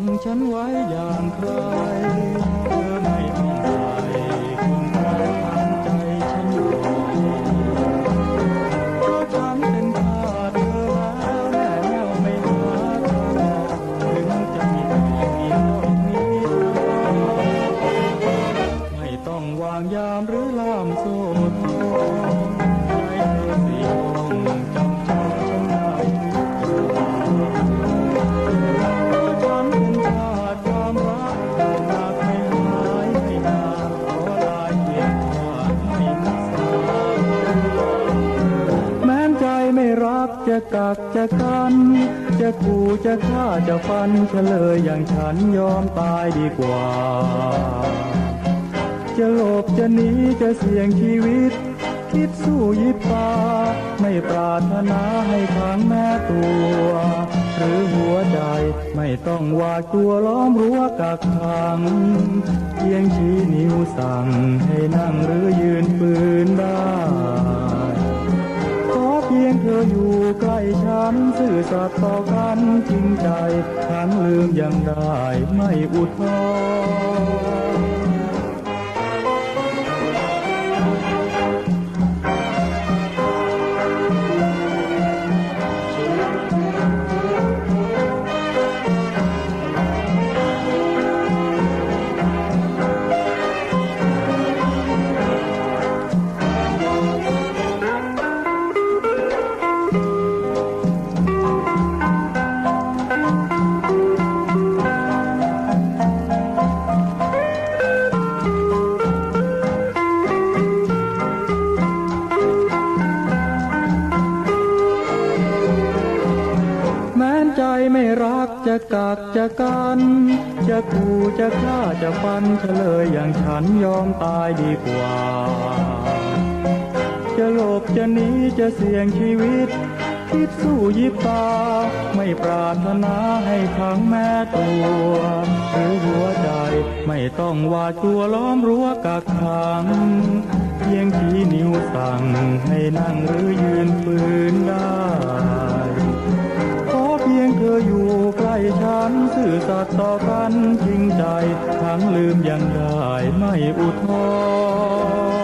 งฉันไว้อย่างใครเธอไม่ต้องไปคนใครทำใจฉันอยู่เพราะฉันเป็นทาสเธอแล้วแน่แน่วไม่หาทางออกถึงจะมีทางอีกโลกนี้ไม่ต้องวางยามหรือล่ามโซ่ทอง จะกักจะกัน จะขู่จะฆ่าจะฟันเฉลยอย่างฉันยอมตายดีกว่า จะหลบจะหนีจะเสี่ยงชีวิต คิดสู้ยิบตาไม่ปรารถนาให้ขังแม่ตัว หรือหัวใจไม่ต้องหวาดกลัวล้อมรั้วกักขังเพียงชี้นิ้วสั่งให้นั่งหรือยื นซื่อสัตย์ต่อกันจริงใจทั้งลืมยังได้ไม่อุทธร ไม่รักจะกักจะกัน จะขู่จะฆ่าจะฟันเฉลยอย่างฉันยอมตายดีกว่า จะหลบจะหนีจะเสี่ยงชีวิต คิดสู้ยิบตา ไม่ปรารถนาให้ขังแม่ตัว หรือหัวใจไม่ต้องหวาจัวล้อมรั้วกักขัง เพียงชี้นิ้วสั่งให้นั่งหรือยืนปืน ดต่อกันยิ่งใจทั้งลืมยังได้ไม่อุทธร